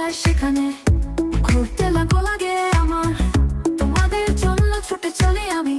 যায় সেখানে। ঘুরতে লাগো লাগে আমার। তোমাদের জন্য ছুটে চলি আমি।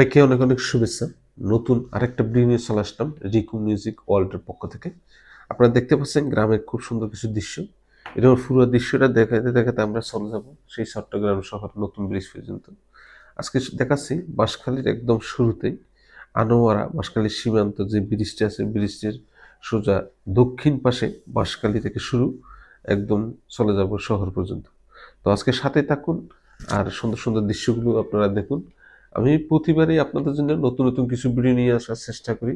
সবাইকে অনেক অনেক শুভেচ্ছা। নতুন আরেকটা ভিডিও নিয়ে চলে আসলাম, রিকু মিউজিক ওয়ার্ল্ডের পক্ষ থেকে। আপনারা দেখতে পাচ্ছেন গ্রামের খুব সুন্দর কিছু দৃশ্য। এরকম পুরো দৃশ্যটা দেখাতে দেখাতে আমরা চলে যাব সেই চট্টগ্রাম শহর নতুন ব্রিজ পর্যন্ত। আজকে দেখাচ্ছি বাঁশখালীর একদম শুরুতেই আনোয়ারা বাঁশখালীর সীমান্ত যে ব্রিজটি আছে ব্রিজটির সোজা দক্ষিণ পাশে বাঁশখালী থেকে শুরু একদম চলে যাব শহর পর্যন্ত। তো আজকে সাথে থাকুন আর সুন্দর সুন্দর দৃশ্যগুলো আপনারা দেখুন। আমি প্রতিবারই আপনাদের জন্য নতুন নতুন কিছু ভিডিও নিয়ে আসার চেষ্টা করি।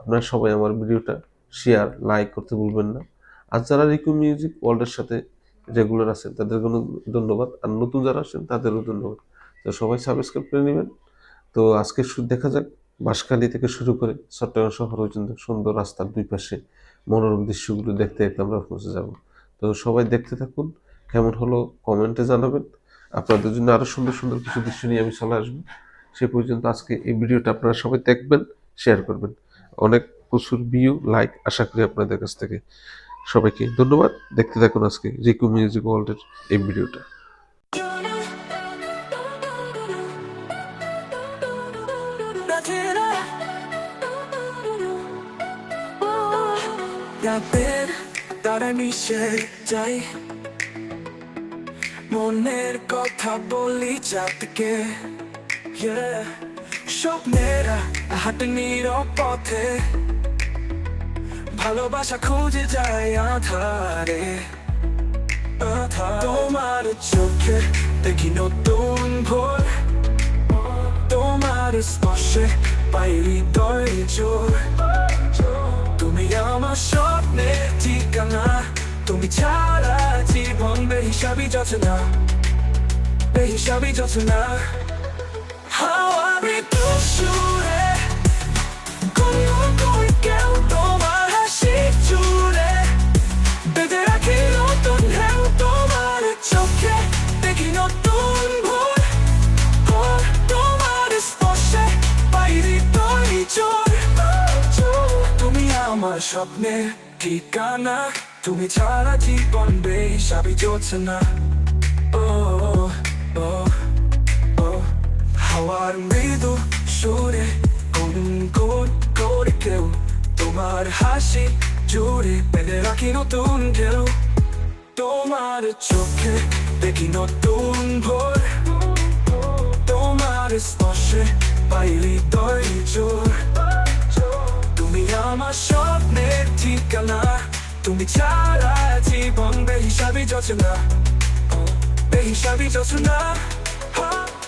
আপনারা সবাই আমার ভিডিওটা শেয়ার লাইক করতে ভুলবেন না। আর যারা রিকু মিউজিক ওয়ার্ল্ডের সাথে রেগুলার আছেন, তাদের কোনো ধন্যবাদ। আর নতুন যারা আছেন, তাদেরও ধন্যবাদ। তো সবাই সাবস্ক্রাইব করে নেবেন। তো আজকে দেখা যাক, বাঁশখালী থেকে শুরু করে চট্টগ্রাম শহর পর্যন্ত সুন্দর রাস্তার দুই পাশে মনোরম দৃশ্যগুলো দেখতে দেখতে আমরা পৌঁছে যাব। তো সবাই দেখতে থাকুন, কেমন হলো কমেন্টে জানাবেন। আপনাদের জন্য আরও সুন্দর সুন্দর কিছু দৃশ্য নিয়ে আমি চলে আসব। সে পর্যন্ত আজকে এই ভিডিওটা আপনারা সবাই দেখবেন শেয়ার করবেন। অনেক প্রচুর ভিউ লাইক আশা করি আপনাদের কাছ থেকে সবাইকে ধন্যবাদ। দেখতে থাকুন আজকে রিকু মিউজিক ওয়ার্ল্ডের এই ভিডিওটা। মনের কথা বলি Yeah. স্বপ্নেরা হাটে নীরব পথে ভালোবাসা খুঁজে যায় আধারে। তোমার চোখে দেখি নতুন ভোর। তোমার স্পর্শে পাই হৃদয় জোর। তুমি আমার স্বপ্নের ঠিকানা। তুমি ছাড়া জীবন, বেহিসাবি যোচনা বেহিসাবি যোচনা হাওয়ারে তো সুরে আমার স্বপ্নের ঠিকানা তুমি ছাড়া জীবন বেহিসাবি যোচনা ও ও ও হাওয়ার মৃদু সুরে কোন কোন করে কেউ। তোমার হাসি জুড়ে বেঁধে রাখি নতুন ঢেউ। তোমার চোখে দেখি নতুন ভোর। তোমার স্পর্শে পাই হৃদয় জোর তুমি আমার স্বপ্নের ঠিকানা। তুমি ছাড়া জীবন, বেহিসাবি যোচনা। বেহিসাবি যোচনা।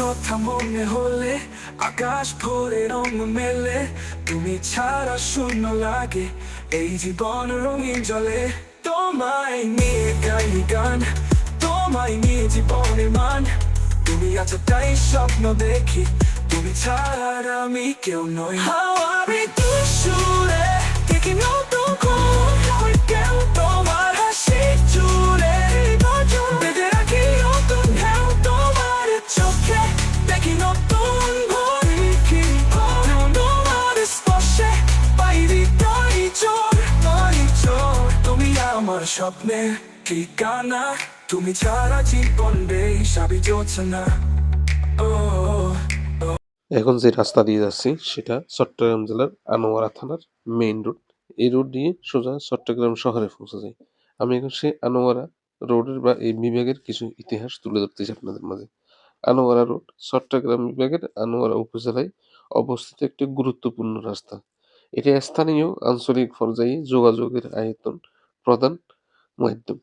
কথা মনে হলে আকাশ ভরে রং মেলে। তুমি ছাড়া শূন্য লাগে এই জীবন রঙিন জলে। তোমায় নিয়ে গাই গান, তোমায় নিয়ে জীবনের মান। তুমি আছো তাই স্বপ্ন দেখি, তুমি ছাড়া আমি কেউ নই। হাওয়ারে তো সুরে দেখি নতুন আমার স্বপ্নের ঠিকানা তুমি ছাড়া জীবন বেহিসাবি যোচনা ও এখন যে রাস্তা দিয়ে যাচ্ছি, সেটা চট্টগ্রাম জেলার আনোয়ারা থানার মেইন রোড এই রোড দিয়ে সোজা চট্টগ্রাম শহরে পৌঁছে যায় আমি এখন সেই আনোয়ারা রোডের বা এই বিভাগের কিছু ইতিহাস তুলে ধরতেছি আপনাদের মাঝে। আনোয়ারা রোড চট্টগ্রাম বিভাগের আনোয়ারা উপজেলায় অবস্থিত একটি গুরুত্বপূর্ণ রাস্তা। এটি স্থানীয় আঞ্চলিক পর্যায়ে যোগাযোগের আয়তন প্রধান। মাধ্যম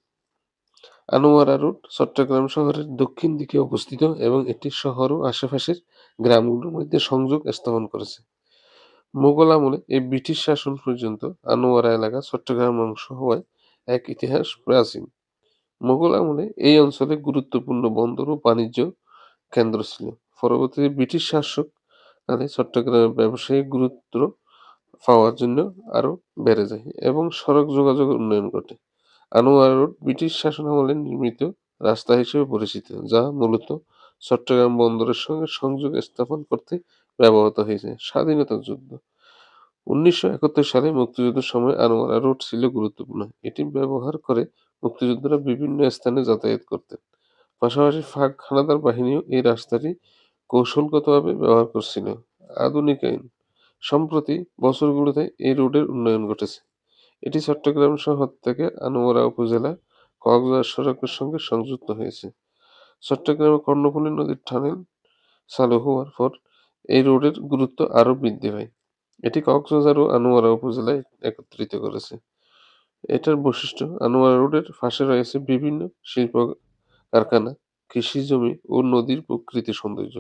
আনোয়ারা রোড, চট্টগ্রাম শহরের দক্ষিণ দিকে অবস্থিত এবং এটি শহর ও আশেপাশের গ্রামগুলোর মধ্যে সংযোগ স্থাপন করেছে। মোগল আমলে এই ব্রিটিশ শাসন পর্যন্ত আনোয়ারা এলাকা চট্টগ্রাম অংশ হওয়ায় এক ইতিহাস প্রাচীন। মোগল আমলে এই অঞ্চলে গুরুত্বপূর্ণ বন্দর ও বাণিজ্য কেন্দ্র ছিল। পরবর্তীতে ব্রিটিশ শাসক কালে চট্টগ্রামের ব্যবসায়িক গুরুত্ব পাওয়ার জন্য আরও বেড়ে যায় এবং সড়ক যোগাযোগের উন্নয়ন ঘটে। আনোয়ারা রোড ব্রিটিশ শাসনামলে নির্মিত রাস্তা হিসেবে পরিচিত, যা মূলত চট্টগ্রাম বন্দরের সঙ্গে সংযোগ স্থাপন করতে ব্যবহৃত হয়েছে। স্বাধীনতা যুদ্ধ। উনিশশো একাত্তর সালে মুক্তিযুদ্ধের সময় আনোয়ারা রোড ছিল গুরুত্বপূর্ণ। এটি ব্যবহার করে মুক্তিযোদ্ধারা বিভিন্ন স্থানে যাতায়াত করতেন। পাশাপাশি ফাঁক হানাদার বাহিনীও এই রাস্তাটি কৌশলগতভাবে ব্যবহার করছিল। আধুনিকায়ন সম্প্রতি বছরগুলোতে এই রোডের উন্নয়ন ঘটেছে। এটি চট্টগ্রাম শহর থেকে আনোয়ারা উপজেলা কক্সবাজার সড়কের সঙ্গে সংযুক্ত হয়েছে। চট্টগ্রামে কর্ণফুলী নদীর টানেল চালু হওয়ার পর এই রোডের গুরুত্ব আরও বৃদ্ধি পায়। এটি কক্সবাজার ও আনোয়ারা উপজেলায় একত্রিত করেছে। এটার বৈশিষ্ট্য, আনোয়ারা রোডের পাশে রয়েছে বিভিন্ন শিল্প কারখানা, কৃষি জমি ও নদীর প্রকৃতি সৌন্দর্য।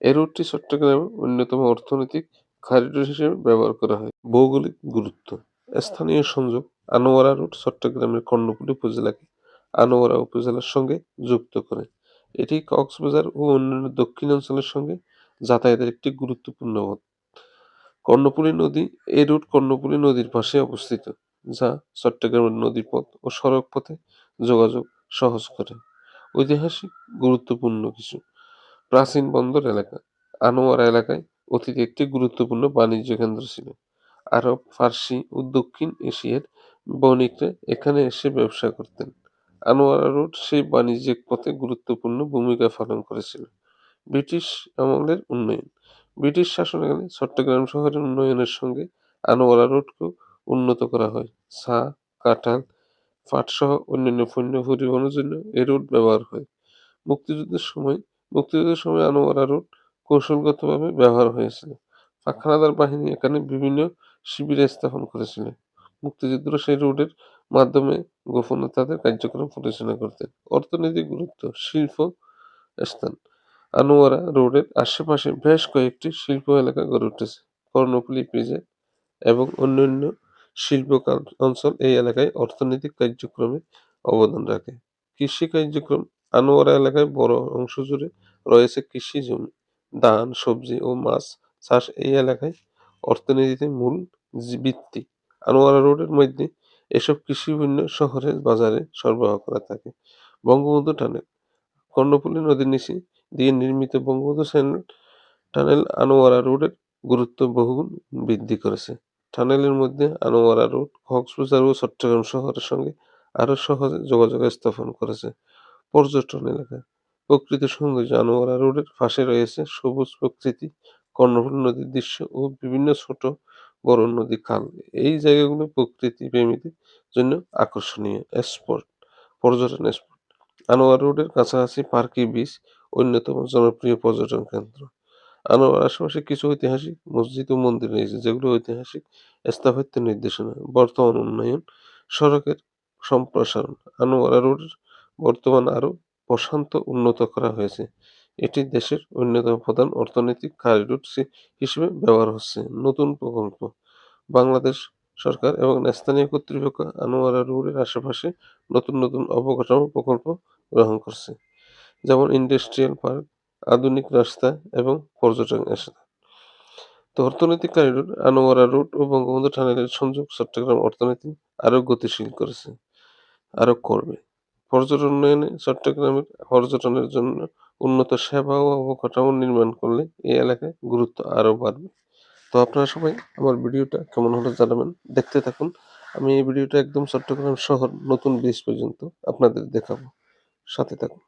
এই রোডটি চট্টগ্রামের অন্যতম অর্থনৈতিক করিডোর হিসেবে ব্যবহার করা হয়। ভৌগোলিক গুরুত্ব স্থানীয় সংযোগ আনোয়ারা রোড, চট্টগ্রামের কর্ণফুলী উপজেলাকে আনোয়ারা উপজেলার সঙ্গে যুক্ত করে। এটি কক্সবাজার ও অন্যান্য দক্ষিণাঞ্চলের সঙ্গে যাতায়াতের একটি গুরুত্বপূর্ণ পথ। কর্ণপুরী নদী এই রুট কর্ণপুরী নদীর পাশে অবস্থিত, যা চট্টগ্রামের নদীপথ ও সড়ক পথে যোগাযোগ সহজ করে। ঐতিহাসিক গুরুত্বপূর্ণ কিছু। প্রাচীন বন্দর এলাকা। আনোয়ারা এলাকায় অতীতে একটি গুরুত্বপূর্ণ বাণিজ্য কেন্দ্র ছিল। আরব, ফার্সি ও দক্ষিণ এশিয়ার বণিকরা এখানে এসে ব্যবসা করতেন। আনোয়ারা রোড সেই বাণিজ্যিক পথে গুরুত্বপূর্ণ ভূমিকা পালন করেছিল। ব্রিটিশ আমলের উন্নয়ন। ব্রিটিশ শাসনাকালে চট্টগ্রাম শহরের উন্নয়নের সঙ্গে আনোয়ারা রোডকেও উন্নত করা হয়। চা কাঁঠাল, পাটসহ অন্যান্য পণ্য পরিবহনের জন্য এই রোড ব্যবহার হয়। মুক্তিযুদ্ধের সময় মুক্তিযুদ্ধের সময় আনোয়ারা রোড কৌশলগতভাবে ব্যবহার হয়েছিল। পাক হানাদার বাহিনী এখানে বিভিন্ন শিবির স্থাপন করেছিল মুক্তিযুদ্ধরা সেই রোডের মাধ্যমে গোপনে তাদের কার্যক্রম পরিচালনা করতেন। অর্থনৈতিক গুরুত্ব, শিল্প স্থান। আনোয়ারা রোডের আশেপাশে বেশ কয়েকটি শিল্প এলাকা গড়ে উঠেছে। কর্ণফুলী পিজে এবং অন্যান্য শিল্প অঞ্চল এই এলাকায় অর্থনৈতিক কার্যক্রমে অবদান রাখে। কৃষি কার্যক্রম আনোয়ারা এলাকায় বড় অংশ জুড়ে রয়েছে কৃষি জমি। ধান, সবজি ও মাছ চাষ এই এলাকায় অর্থনীতিতে মূল ভিত্তি। আনোয়ারা রোডের মধ্যে এসব কৃষি পণ্য শহরের বাজারে সরবরাহ করা থাকে। বঙ্গবন্ধু টানেল, কর্ণফুলী নদীর নিচে দিয়ে নির্মিত বঙ্গবন্ধু টানেল আনোয়ারা রোডের গুরুত্ব বহুগুণ বৃদ্ধি করেছে। টানেলের মধ্যে আনোয়ারা রোড, কক্সবাজার ও চট্টগ্রাম শহরের সঙ্গে আরও সহজে যোগাযোগ স্থাপন করেছে। পর্যটন এলাকা, প্রকৃতি সৌন্দর্য আনোয়ারা রোডের পাশে রয়েছে সবুজ প্রকৃতি কর্ণফুলী নদীর দৃশ্য ও বিভিন্ন ছোট বড় নদী খাল। এই জায়গাগুলো প্রকৃতি প্রেমীদের জন্য আকর্ষণীয়। স্পট, পর্যটন স্পট। আনোয়ার রোডের কাছাকাছি পার্কি বিচ, অন্যতম জনপ্রিয় পর্যটন কেন্দ্র। আনোয়ার আশেপাশে কিছু ঐতিহাসিক মসজিদ ও মন্দির রয়েছে, যেগুলো ঐতিহাসিক স্থাপত্য নির্দেশনা, বর্তমান উন্নয়ন, সড়কের সম্প্রসারণ, আনোয়ারা রোডের বর্তমান আরও প্রশান্ত উন্নত করা হয়েছে। এটি দেশের অন্যতম প্রধান অর্থনৈতিক করিডোর হিসেবে ব্যবহার হচ্ছে। নতুন প্রকল্প। বাংলাদেশ সরকার এবং স্থানীয় কর্তৃপক্ষ আনোয়ারা রোডের আশেপাশে নতুন নতুন অবকাঠামো প্রকল্প গ্রহণ করছে, যেমন ইন্ডাস্ট্রিয়াল পার্ক, আধুনিক রাস্তা এবং পর্যটন স্থান। তো অর্থনৈতিক করিডোর আনোয়ারা রোড ও বঙ্গবন্ধু টানেলের সংযোগ চট্টগ্রাম অর্থনীতি আরও গতিশীল করেছে, আরও করবে। পর্যটন উন্নয়নে চট্টগ্রামের পর্যটনের জন্য উন্নত সেবা ও অবকাঠামো নির্মাণ করলে এই এলাকায় গুরুত্ব আরও বাড়বে। তো আপনারা সবাই আমার ভিডিওটা কেমন হলো জানাবেন। দেখতে থাকুন। আমি এই ভিডিওটা একদম চট্টগ্রাম শহর, নতুন ব্রিজ পর্যন্ত আপনাদের দেখাবো। সাথে থাকুন।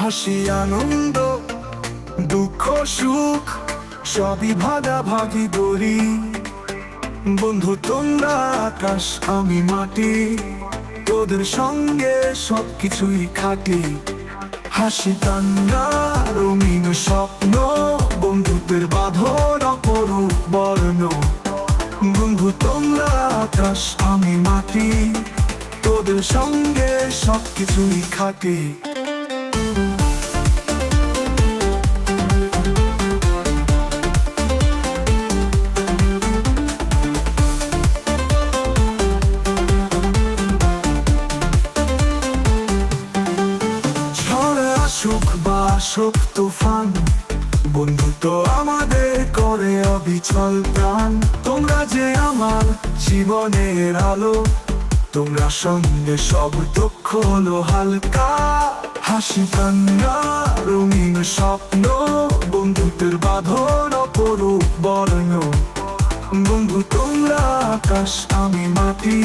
হাসি, আনন্দ দুঃখ, সুখ, সবই ভাগাভাগি করি। বন্ধু, তোমরা আকাশ, আমি মাটি। তোদের সঙ্গে সবকিছুই খাটি। হাসি, কান্না, রঙিন স্বপ্ন, বন্ধুত্বের বাঁধন, অপরূপ বর্ণ। বন্ধু, তোমরা আকাশ, আমি মাটি। তোদের সঙ্গে সবকিছুই খাটি। অবিচল প্রাণ তোমরা যে আমার জীবনের আলো, তোমরা সঙ্গে সব দুঃখ হলো হালকা। হাসি, কান্না, রঙিন স্বপ্ন, বন্ধুত্বের বাঁধন অপরূপ বর্ণ। বন্ধু, তোমরা আকাশ, আমি মাটি,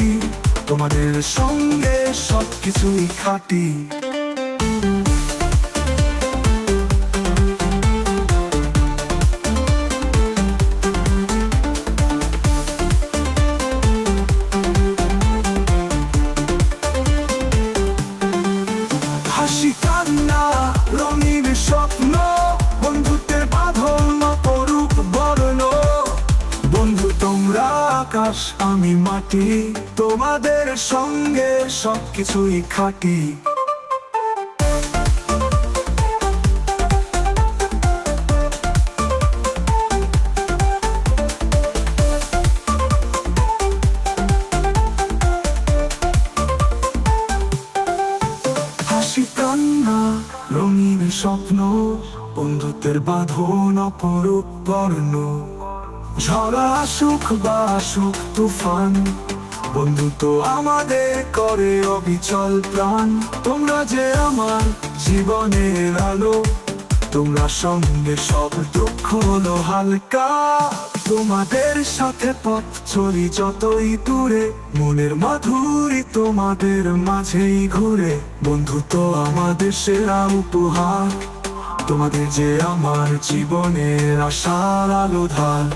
তোমাদের সঙ্গে সবকিছুই খাটি। সবকিছুই খাটি। হাসি কান্না রঙিন স্বপ্ন বন্ধুত্বের বাঁধন অপরূপ বর্ণ। আসুক বা তুফান বন্ধু তো আমাদের করে অবিচল প্রাণ। তোমরা যে আমার জীবনের আলো, তোমরা সঙ্গে সব দুঃখ হলো হালকা। তোমাদের সাথে পথ চলি যতই দূরে, মনের মাধুরী তোমাদের মাঝেই ঘুরে। বন্ধু তো আমাদের সেরা উপহার, তোমাদের যে আমার জীবনের আশার আলো ধার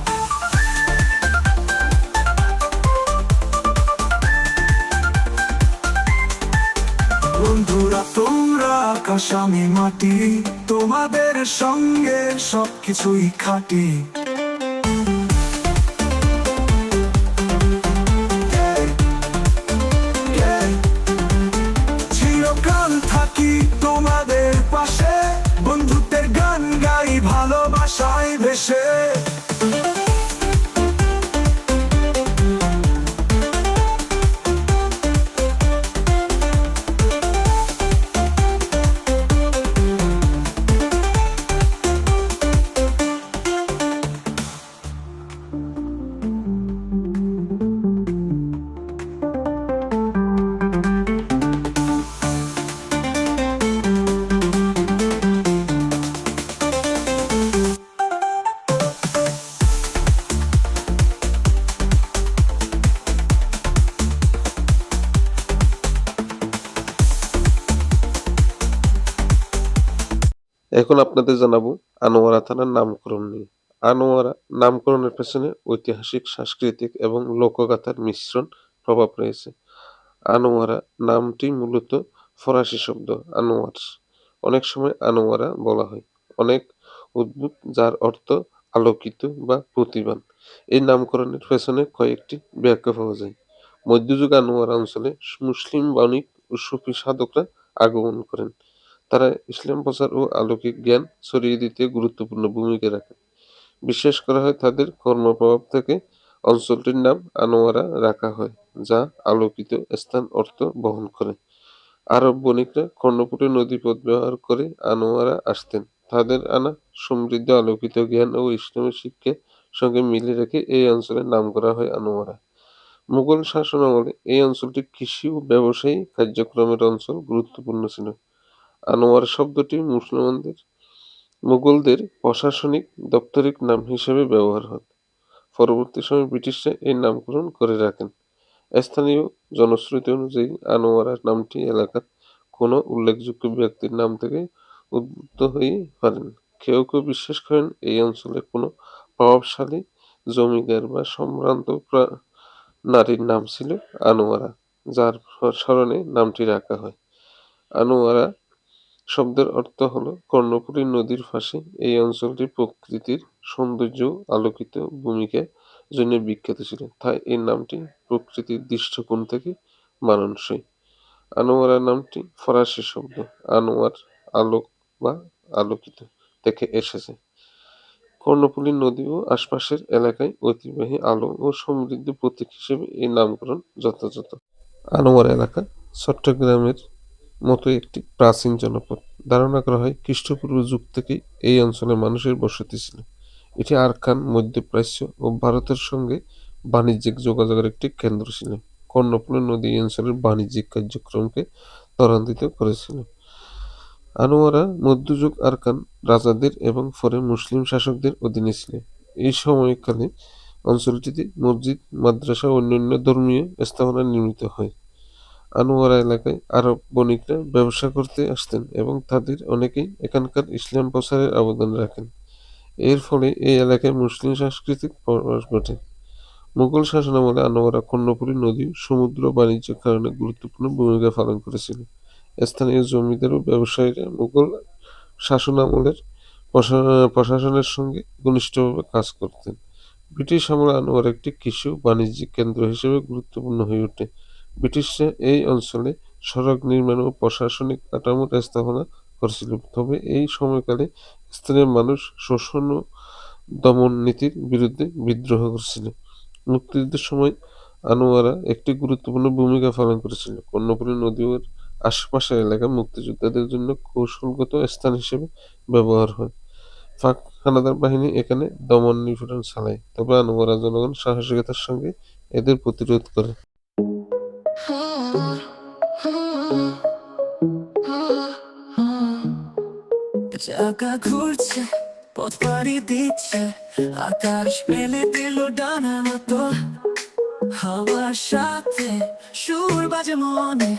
বন্ধুরা তোমরা আকাশ আমি মাটি। তোমাদের সঙ্গে সবকিছুই খাটি। এখন আপনাদের জানাব, আনোয়ারা থানার নামকরণ নিয়ে। আনোয়ারা নামকরণের পেছনে ঐতিহাসিক, সাংস্কৃতিক এবং লোকগাথার মিশ্রণ প্রভাব রয়েছে। আনোয়ারা নামটি মূলত ফরাসি শব্দ আনোয়ার্স অনেক সময় আনোয়ারা বলা হয়। অনেক উদ্ভুত, যার অর্থ আলোকিত বা প্রতিবান এই নামকরণের পেছনে কয়েকটি ব্যাখ্যা পাওয়া যায়। মধ্যযুগ আনোয়ারা অঞ্চলে মুসলিম বণিক ও সুফি সাধকরা আগমন করেন। তারা ইসলাম প্রচার ও আলৌকিক জ্ঞান ছড়িয়ে দিতে গুরুত্বপূর্ণ ভূমিকা রাখে। বিশ্বাস করা হয় তাদের কর্মপ্রভাব থেকে অঞ্চলটির নাম আনোয়ারা রাখা হয়, যা আলোকিত স্থান অর্থ বহন করে। আরব বণিকরা কর্ণপুটে নদীপথ ব্যবহার করে আনোয়ারা আসতেন। তাদের আনা সমৃদ্ধ আলোকিত জ্ঞান ও ইসলামের শিক্ষার সঙ্গে মিলে রেখে এই অঞ্চলের নাম করা হয় আনোয়ারা। মুঘল শাসন আমলে এই অঞ্চলটি কৃষি ও ব্যবসায়ী কার্যক্রমের অঞ্চল গুরুত্বপূর্ণ ছিল। আনোয়ার শব্দটি মুসলমানদের, মুঘলদের প্রশাসনিক দাপ্তরিক নাম হিসেবে ব্যবহার হয়। পরবর্তী সময়ে ব্রিটিশরা এই নামকরণ করে রাখেন। স্থানীয় জনশ্রুতি অনুযায়ী আনোয়ারা নামটি এলাকার কোনো উল্লেখযোগ্য ব্যক্তির নাম থেকে উদ্বুদ্ধ হয়ে পারেন। কেউ কেউ বিশ্বাস করেন এই অঞ্চলে কোনো প্রভাবশালী জমিদার বা সম্ভ্রান্ত নারীর নাম ছিল আনোয়ারা, যার স্মরণে নামটি রাখা হয়। আনোয়ারা শব্দের অর্থ হলো কর্ণফুলী নদীর পাশে এই অঞ্চলটি প্রকৃতির সৌন্দর্য আলোকিত ভূমিকার জন্য বিখ্যাত ছিল। তাই এই নামটি প্রকৃতির দৃষ্টিকোণ থেকে মানানসই। আনোয়ারা নামটি ফরাসি শব্দ। আনোয়ার আলোক বা আলোকিত থেকে এসেছে। কর্ণফুলী নদী ও আশপাশের এলাকায় ঐতিহ্যবাহী আলো ও সমৃদ্ধ প্রতীক হিসেবে এই নামকরণ যথাযথ। আনোয়ার এলাকা চট্টগ্রামের মতো একটি প্রাচীন জনপদ। ধারণা করা হয়, খ্রিস্টপূর্ব যুগ থেকেই এই অঞ্চলে মানুষের বসতি ছিল। এটি আরকান মধ্যপ্রাচ্য ও ভারতের সঙ্গে বাণিজ্যিক যোগাযোগের একটি কেন্দ্র ছিল। কর্ণফুলী নদী এই অঞ্চলের বাণিজ্যিক কার্যক্রমকে ত্বরান্বিত করেছিল। আনোয়ারা মধ্যযুগ আরকান রাজাদের এবং পরে মুসলিম শাসকদের অধীনে ছিল। এই সময়কালে অঞ্চলটিতে মসজিদ, মাদ্রাসা ও অন্যান্য ধর্মীয় স্থাপনা নির্মিত হয়। আনোয়ারা এলাকায় আরব বণিকরা ব্যবসা করতে আসতেন এবং তাদের অনেকেই এখানকার ইসলাম প্রচারের অবদান রাখেন। এর ফলে এই এলাকায় মুসলিম সাংস্কৃতিক প্রবাস ঘটে। মুঘল শাসনামলে আনোয়ারা কর্ণফুলী নদী সমুদ্র বাণিজ্যের কারণে গুরুত্বপূর্ণ ভূমিকা পালন করেছিল। স্থানীয় জমিদার ও ব্যবসায়ীরা মুঘল শাসনামলের প্রশা- প্রশাসনের সঙ্গে ঘনিষ্ঠভাবে কাজ করতেন। ব্রিটিশ আমলে আনোয়ার একটি কৃষি ও বাণিজ্যিক কেন্দ্র হিসেবে গুরুত্বপূর্ণ হয়ে ওঠে। ব্রিটিশরা এই অঞ্চলে সড়ক নির্মাণ ও প্রশাসনিক কাঠামোর স্থাপনা করেছিল। তবে এই সময়কালে স্থানীয় মানুষ শোষণ ও দমন নীতির বিরুদ্ধে বিদ্রোহ করেছিল। মুক্তিযুদ্ধের সময় আনোয়ারা একটি গুরুত্বপূর্ণ ভূমিকা পালন করেছিল। কর্ণফুলী নদী ও আশপাশের এলাকা মুক্তিযোদ্ধাদের জন্য কৌশলগত স্থান হিসেবে ব্যবহার হয়। পাক হানাদার বাহিনী এখানে দমন নিপীড়ন চালায়। তবে আনোয়ারা জনগণ সাহসিকতার সঙ্গে এদের প্রতিরোধ করে। চাকা ঘুরছে, পথ পাড়ি দিচ্ছে, আকাশ মেলে দিল ডানা মতো। হাওয়ার সাথে সুর বাজে মনে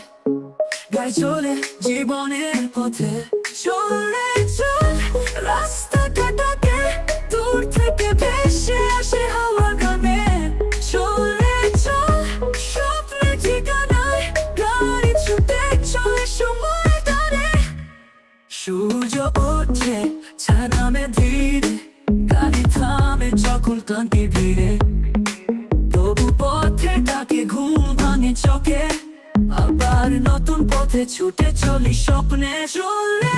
গায়ে চলে জীবনের পথে। চলে চল রাস্তা কাটাকে যখন ভিড়ে। তবু পথে ডাকে ঘুম ভাঙে চকে। আবার নতুন পথে ছুটে চলি, স্বপ্নে চলে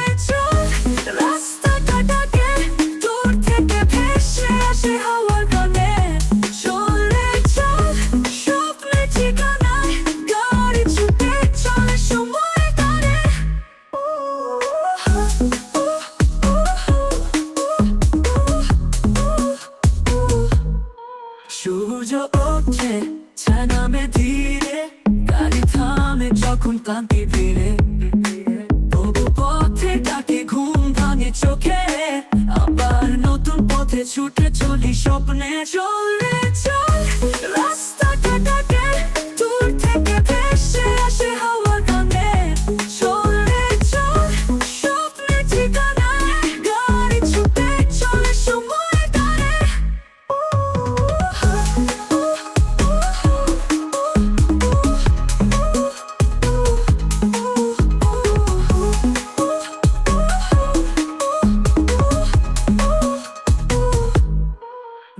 সূর্য ওঠে, ছানামে ধীরে, গাড়ি থামে, যখন ক্লান্তি ধীরে তবু পথে ডাকে, ঘুম ভাঙে চোখে। আবার নতুন পথে ছুটে চলি, স্বপ্নে চলে চল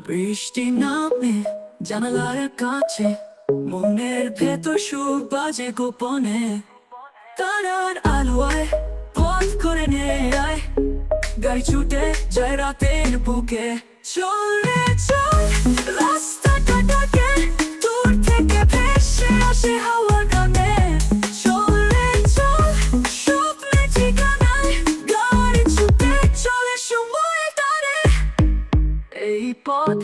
বৃষ্টি নামে জানালার কাছে, মনের ভেতর সুর বাজে গোপনে। তারার আলোয় পথ করে নেয় গাড়ি ছুটে যায় রাতের বুকে। চলে চল, রাস্তা পথ,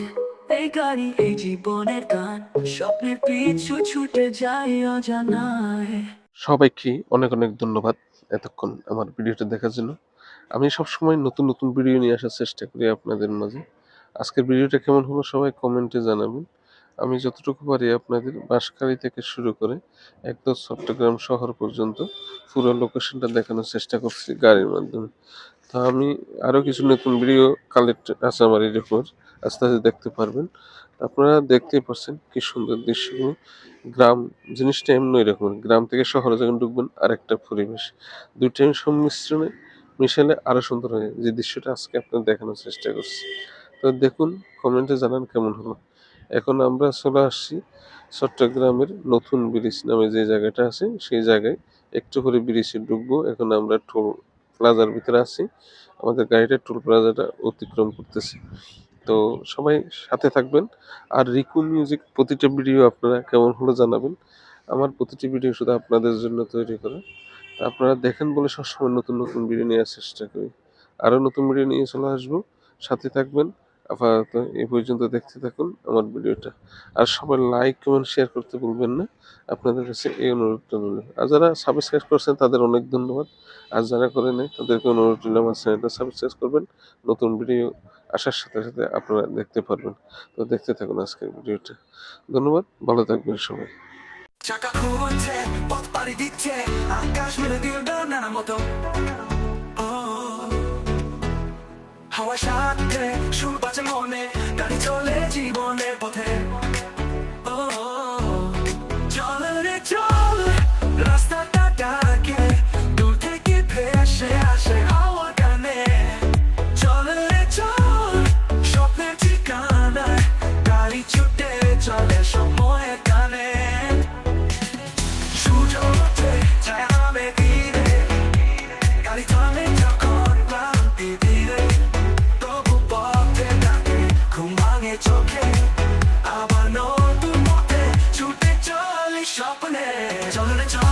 এই গাড়ি, এই জীবনের গান। স্বপ্নের পিছু ছুটে যায় অজানায়। সবাইকে অনেক অনেক ধন্যবাদ এতক্ষণ আমার ভিডিওটা দেখার জন্য। আমি সবসময় নতুন নতুন ভিডিও নিয়ে আসার চেষ্টা করি আপনাদের মাঝে। আজকের ভিডিওটা কেমন হলো সবাই কমেন্টে জানাবেন। আমি যতটুকু পারি আপনাদের বাঁশখালী থেকে শুরু করে একদম চট্টগ্রাম শহর পর্যন্ত পুরো লোকেশনটা দেখানোর চেষ্টা করছি গাড়ির মাধ্যমে। তো আমি আরও কিছু নতুন ভিডিও কালেক্ট আছে আমার এর উপর। আস্তে আস্তে দেখতে পারবেন। আপনারা দেখতেই পাচ্ছেন কি সুন্দর দৃশ্যগুলো। গ্রাম, জিনিসটা এমন এরকম। গ্রাম থেকে শহরে যখন ঢুকবেন, আরেকটা পরিবেশ। দুইটাই সংমিশ্রণে মিশালে আরও সুন্দর হয়। যে দৃশ্যটা আজকে আপনার দেখানোর চেষ্টা করছি। তো দেখুন কমেন্টে জানান কেমন হলো। এখন আমরা চলে আসছি চট্টগ্রামের নতুন ব্রিজ নামে যে জায়গাটা আছে, সেই জায়গায় একটু করে ব্রিজে ঢুকবো। এখন আমরা টোল প্লাজার ভিতরে আছি। আমাদের গাড়িটা টোল প্লাজাটা অতিক্রম করতেছে। তো সবাই সাথে থাকবেন। আর রিকু মিউজিক প্রতিটা ভিডিও আপনারা কেমন হলো জানাবেন। আমার প্রতিটি ভিডিও শুধু আপনাদের জন্য তৈরি করা। তা আপনারা দেখেন বলে সবসময় নতুন নতুন ভিডিও নেওয়ার চেষ্টা করি। আরও নতুন ভিডিও নিয়ে চলে আসব। সাথে থাকবেন। আপাতত এই পর্যন্ত দেখতে থাকুন আমার ভিডিওটা। আর সবাই লাইক কমেন্ট শেয়ার করতে ভুলবেন না। আপনাদের কাছে এই অনুরোধটা রইল। আর যারা সাবস্ক্রাইব করছেন, তাদের অনেক ধন্যবাদ। আর যারা করে নেই, তাদেরকে অনুরোধ রইল আমার চ্যানেলটা সাবস্ক্রাইব করবেন। নতুন ভিডিও আসার সাথে সাথে আপনারা দেখতে পারবেন। তো দেখতে থাকুন আজকের ভিডিওটা। ধন্যবাদ, ভালো থাকবেন সবাই। চাকা ঘুরছে পথ পাড়ি দিচ্ছে, আকাশ মেলে দিল নানা মতো। জীবনের পথে। স্বপ্নে চল রে চল চল